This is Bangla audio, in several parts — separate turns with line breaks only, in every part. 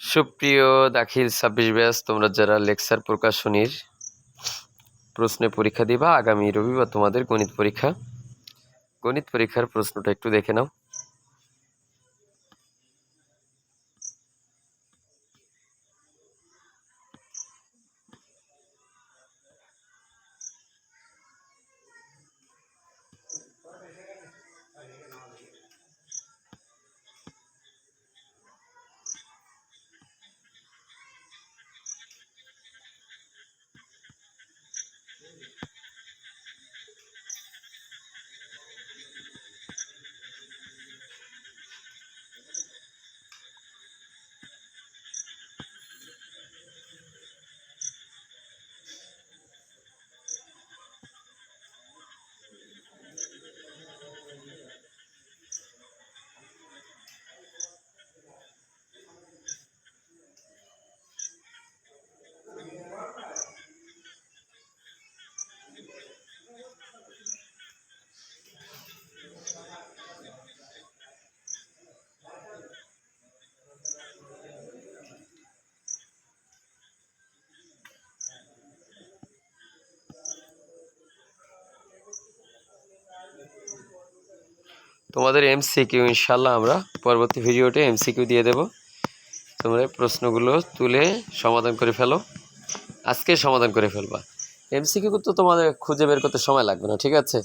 সুপ্রিয় দাখিল ছাব্বিশ ব্যাস তোমরা যারা লেকচার প্রকাশনীর প্রশ্নে পরীক্ষা দিবা, আগামী রবিবার তোমাদের গণিত পরীক্ষা। গণিত পরীক্ষার প্রশ্নটা একটু দেখে নাও। তোমাদের এমসিকিউ ইনশাল্লাহ আমরা পরবর্তী ভিডিওতে এমসিকিউ দিয়ে দেব। তোমরা প্রশ্নগুলো তুলে সমাধান করে ফেলো। আজকে সমাধান করে ফেলবা। এমসিকিউ তো তোমাদের খুঁজে বের করতে সময় লাগবে না, ঠিক আছে?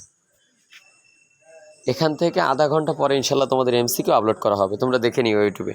এখান থেকে আধা ঘণ্টা পরে ইনশাল্লাহ তোমাদের এমসিকিউ আপলোড করা হবে। তোমরা দেখে নিও ইউটিউবে